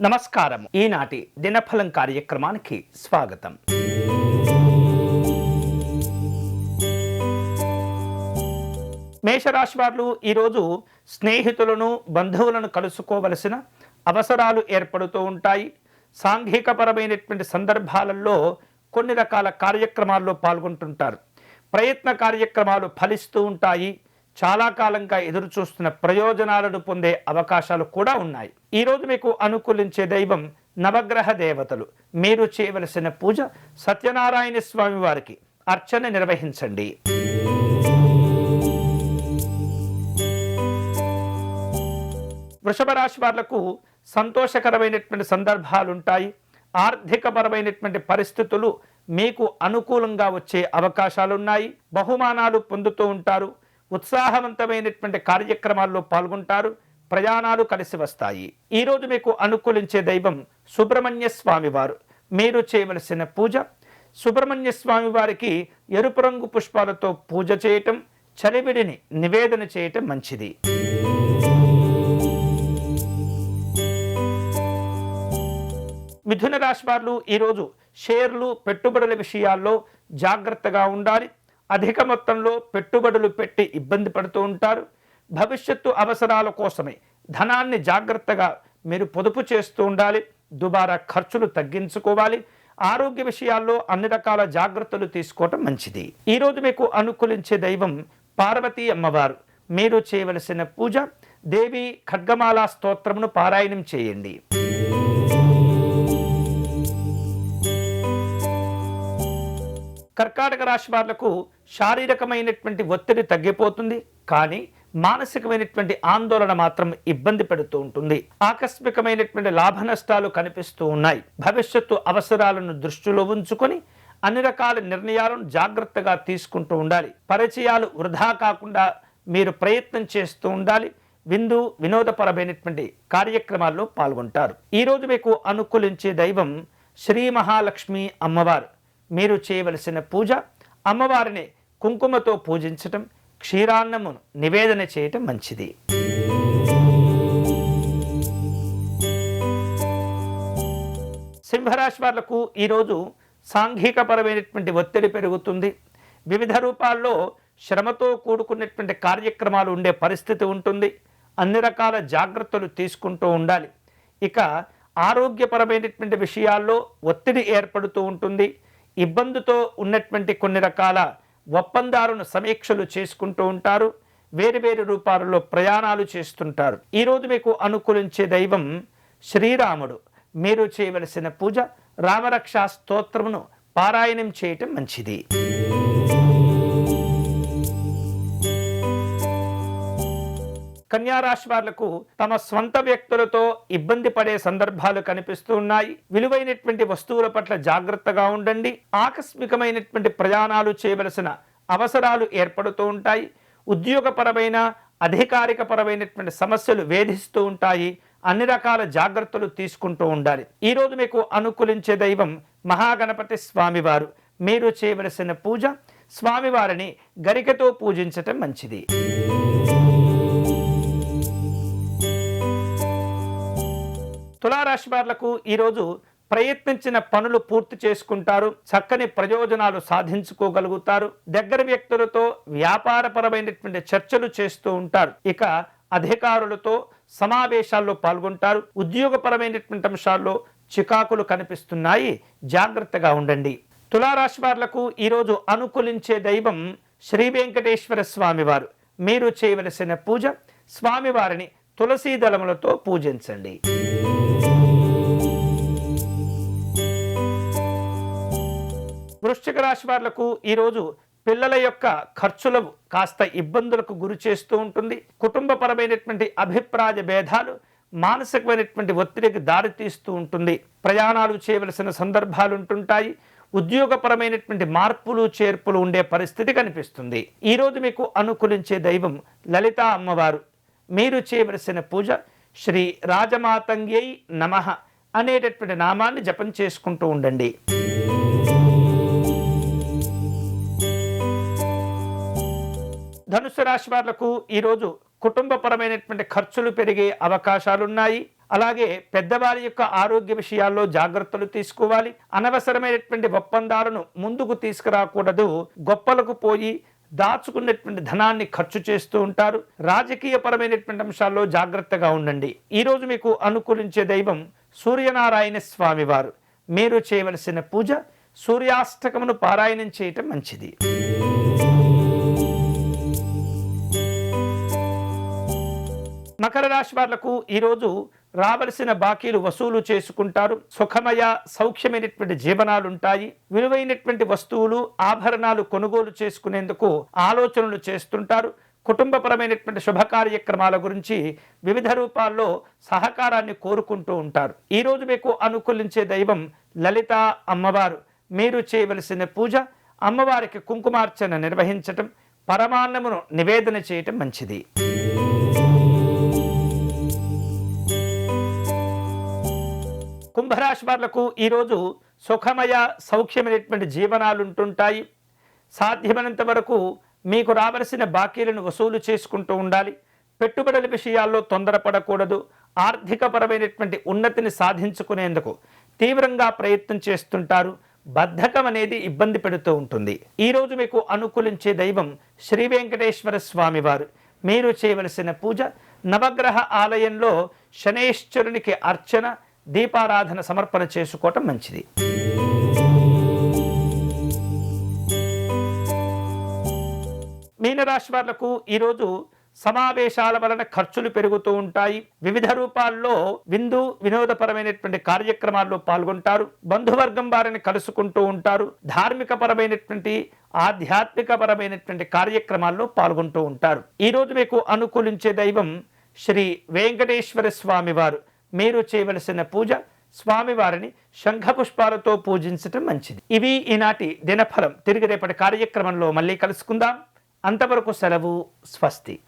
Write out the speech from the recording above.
నమస్కారం ఈనాటి దినఫలం కార్యక్రమానికి స్వాగతం. మేషరాశి వారు ఈరోజు స్నేహితులను బంధువులను కలుసుకోవలసిన అవసరాలు ఏర్పడుతూ ఉంటాయి. సాంఘికపరమైనటువంటి సందర్భాలలో కొన్ని రకాల కార్యక్రమాల్లో పాల్గొంటుంటారు. ప్రయత్న కార్యక్రమాలు ఫలిస్తూ ఉంటాయి. చాలా కాలంగా ఎదురు చూస్తున్న ప్రయోజనాలను పొందే అవకాశాలు కూడా ఉన్నాయి. ఈరోజు మీకు అనుకూలించే దైవం నవగ్రహ దేవతలు. మీరు చేయవలసిన పూజ సత్యనారాయణ స్వామి వారికి అర్చన నిర్వహించండి. వృషభ రాశి వాళ్ళకు సంతోషకరమైనటువంటి సందర్భాలు ఉంటాయి ఆర్థికపరమైనటువంటి పరిస్థితులు మీకు అనుకూలంగా వచ్చే అవకాశాలు ఉన్నాయి బహుమానాలు పొందుతూ ఉంటారు. ఉత్సాహవంతమైనటువంటి కార్యక్రమాల్లో పాల్గొంటారు ప్రయాణాలు కలిసి వస్తాయి. ఈరోజు మీకు అనుకూలించే దైవం సుబ్రహ్మణ్య స్వామి వారు. మీరు చేయవలసిన పూజ సుబ్రహ్మణ్య స్వామి వారికి ఎరుపు రంగు పుష్పాలతో పూజ చేయటం చలివిడిని నివేదన చేయటం మంచిది. మిథున రాశి వారు ఈరోజు షేర్లు పెట్టుబడుల విషయాల్లో జాగ్రత్తగా ఉండాలి. అధిక మొత్తంలో పెట్టుబడులు పెట్టి ఇబ్బంది పడుతూ ఉంటారు. భవిష్యత్తు అవసరాల కోసమే ధనాన్ని జాగ్రత్తగా మీరు పొదుపు చేస్తూ ఉండాలి. దుబారా ఖర్చులు తగ్గించుకోవాలి. ఆరోగ్య విషయాల్లో అన్ని రకాల జాగ్రత్తలు తీసుకోవటం మంచిది. ఈరోజు మీకు అనుకూలించే దైవం పార్వతీ అమ్మవారు. మీరు చేయవలసిన పూజ దేవి ఖడ్గమాల స్తోత్రమును పారాయణం చేయండి. కర్కాటక రాశి వాళ్ళకు శారీరకమైనటువంటి ఒత్తిడి తగ్గిపోతుంది కానీ మానసికమైనటువంటి ఆందోళన మాత్రం ఇబ్బంది పెడుతూ ఉంటుంది. ఆకస్మికమైనటువంటి లాభ నష్టాలు కనిపిస్తూ ఉన్నాయి. భవిష్యత్తు అవసరాలను దృష్టిలో ఉంచుకొని అన్ని రకాల నిర్ణయాలను జాగ్రత్తగా తీసుకుంటూ ఉండాలి. పరిచయాలు వృధా కాకుండా మీరు ప్రయత్నం చేస్తూ ఉండాలి. విందు వినోదపరమైనటువంటి కార్యక్రమాల్లో పాల్గొంటారు. ఈరోజు మీకు అనుకూలించే దైవం శ్రీ మహాలక్ష్మి అమ్మవారు. మీరు చేయవలసిన పూజ అమ్మవారిని కుంకుమతో పూజించటం క్షీరాన్నమును నివేదన చేయటం మంచిది. సింహరాశి వాళ్ళకు ఈరోజు సాంఘికపరమైనటువంటి ఒత్తిడి పెరుగుతుంది. వివిధ రూపాల్లో శ్రమతో కూడుకున్నటువంటి కార్యక్రమాలు ఉండే పరిస్థితి ఉంటుంది. అన్ని రకాల జాగ్రత్తలు తీసుకుంటూ ఉండాలి. ఇక ఆరోగ్యపరమైనటువంటి విషయాల్లో ఒత్తిడి ఏర్పడుతూ ఉంటుంది. ఇబ్బందితో ఉన్నటువంటి కొన్ని రకాల ఒప్పందాలను సమీక్షలు చేసుకుంటూ ఉంటారు వేరు వేరు రూపాలలో ప్రయాణాలు చేస్తుంటారు. ఈరోజు మీకు అనుకూలించే దైవం శ్రీరాముడు. మీరు చేయవలసిన పూజ రామరక్షా స్తోత్రమును పారాయణం చేయటం మంచిది. కన్యారాశి వాళ్ళకు తమ స్వంత వ్యక్తులతో ఇబ్బంది పడే సందర్భాలు కనిపిస్తూ ఉన్నాయి. విలువైనటువంటి వస్తువుల పట్ల జాగ్రత్తగా ఉండండి. ఆకస్మికమైనటువంటి ప్రయాణాలు చేయవలసిన అవసరాలు ఏర్పడుతూ ఉంటాయి. ఉద్యోగపరమైన అధికారికపరమైనటువంటి సమస్యలు వేధిస్తూ ఉంటాయి. అన్ని రకాల జాగ్రత్తలు తీసుకుంటూ ఉండాలి. ఈరోజు మీకు అనుకూలించే దైవం మహాగణపతి స్వామివారు. మీరు చేయవలసిన పూజ స్వామివారిని గరికతో పూజించటం మంచిది. తులారాశి వారులకు ఈరోజు ప్రయత్నించిన పనులు పూర్తి చేసుకుంటారు. చక్కని ప్రయోజనాలు సాధించుకోగలుగుతారు. దగ్గర వ్యక్తులతో వ్యాపారపరమైనటువంటి చర్చలు చేస్తూ ఉంటారు. ఇక అధికారులతో సమావేశాల్లో పాల్గొంటారు. ఉద్యోగపరమైనటువంటి అంశాల్లో చికాకులు కనిపిస్తున్నాయి. జాగ్రత్తగా ఉండండి. తులారాశి వారులకు ఈరోజు అనుకూలించే దైవం శ్రీ వెంకటేశ్వర స్వామివారు. మీరు చేయవలసిన పూజ స్వామివారిని తులసీ దళములతో పూజించండి. వృశ్చిక రాశి వాళ్ళకు ఈరోజు పిల్లల యొక్క ఖర్చులు కాస్త ఇబ్బందులకు గురి చేస్తూ ఉంటుంది. కుటుంబపరమైనటువంటి అభిప్రాయ భేదాలు మానసికమైనటువంటి ఒత్తిడికి దారితీస్తూ ఉంటుంది. ప్రయాణాలు చేయవలసిన సందర్భాలు ఉంటుంటాయి. ఉద్యోగపరమైనటువంటి మార్పులు చేర్పులు ఉండే పరిస్థితి కనిపిస్తుంది. ఈరోజు మీకు అనుకూలించే దైవం లలితా అమ్మవారు. మీరు చేయవలసిన పూజ శ్రీ రాజమాతంగ్యై నమః అనేటటువంటి నామాన్ని జపం చేసుకుంటూ ఉండండి. ధనుసు రాశి వాళ్ళకు ఈరోజు కుటుంబపరమైనటువంటి ఖర్చులు పెరిగే అవకాశాలున్నాయి. అలాగే పెద్దవారి యొక్క ఆరోగ్య విషయాల్లో జాగ్రత్తలు తీసుకోవాలి. అనవసరమైనటువంటి ఒప్పందాలను ముందుకు తీసుకురాకూడదు. గొప్పలకు పోయి దాచుకున్నటువంటి ధనాన్ని ఖర్చు చేస్తూ ఉంటారు. రాజకీయ పరమైనటువంటి అంశాల్లో జాగ్రత్తగా ఉండండి. ఈరోజు మీకు అనుకూలించే దైవం సూర్యనారాయణ స్వామివారు. మీరు చేయవలసిన పూజ సూర్యాష్టకమును పారాయణం చేయటం మంచిది. మకర రాశి వాళ్ళకు ఈరోజు రావలసిన బాకీలు వసూలు చేసుకుంటారు. సుఖమయ సౌఖ్యమైనటువంటి జీవనాలు ఉంటాయి విలువైనటువంటి వస్తువులు ఆభరణాలు కొనుగోలు చేసుకునేందుకు ఆలోచనలు చేస్తుంటారు. కుటుంబపరమైనటువంటి శుభ కార్యక్రమాల గురించి వివిధ రూపాల్లో సహకారాన్ని కోరుకుంటూ ఉంటారు. ఈరోజు మీకు అనుకూలించే దైవం లలిత అమ్మవారు. మీరు చేయవలసిన పూజ అమ్మవారికి కుంకుమార్చన నిర్వహించటం పరమాన్నమును నివేదన చేయటం మంచిది. కుంభరాశి వాళ్ళకు ఈరోజు సుఖమయ సౌఖ్యమైనటువంటి జీవనాలు ఉంటుంటాయి సాధ్యమైనంత వరకు మీకు రావలసిన బాకీలను వసూలు చేసుకుంటూ ఉండాలి. పెట్టుబడుల విషయాల్లో తొందరపడకూడదు. ఆర్థికపరమైనటువంటి ఉన్నతిని సాధించుకునేందుకు తీవ్రంగా ప్రయత్నం చేస్తుంటారు. బద్ధకం అనేది ఇబ్బంది పెడుతూ ఉంటుంది. ఈరోజు మీకు అనుకూలించే దైవం శ్రీ వెంకటేశ్వర స్వామివారు మీరు చేయవలసిన పూజ నవగ్రహ ఆలయంలో శనేశ్వరునికి అర్చన దీపారాధన సమర్పణ చేసుకోవటం మంచిది. మీనరాశి వాళ్ళకు ఈరోజు సమావేశాల వలన ఖర్చులు పెరుగుతూ ఉంటాయి. వివిధ రూపాల్లో విందు వినోదపరమైనటువంటి కార్యక్రమాల్లో పాల్గొంటారు. బంధువర్గం వారిని కలుసుకుంటూ ఉంటారు. ధార్మిక పరమైనటువంటి ఆధ్యాత్మిక పరమైనటువంటి కార్యక్రమాల్లో పాల్గొంటూ ఉంటారు. ఈరోజు మీకు అనుకూలించే దైవం శ్రీ వెంకటేశ్వర స్వామి వారు. మీరు చేయవలసిన పూజ స్వామివారిని శంఖపుష్పాలతో పూజించటం మంచిది. ఇవి ఈనాటి దినఫలం. తిరిగి రేపటి కార్యక్రమంలో మళ్ళీ కలుసుకుందాం. అంతవరకు సెలవు స్వస్తి.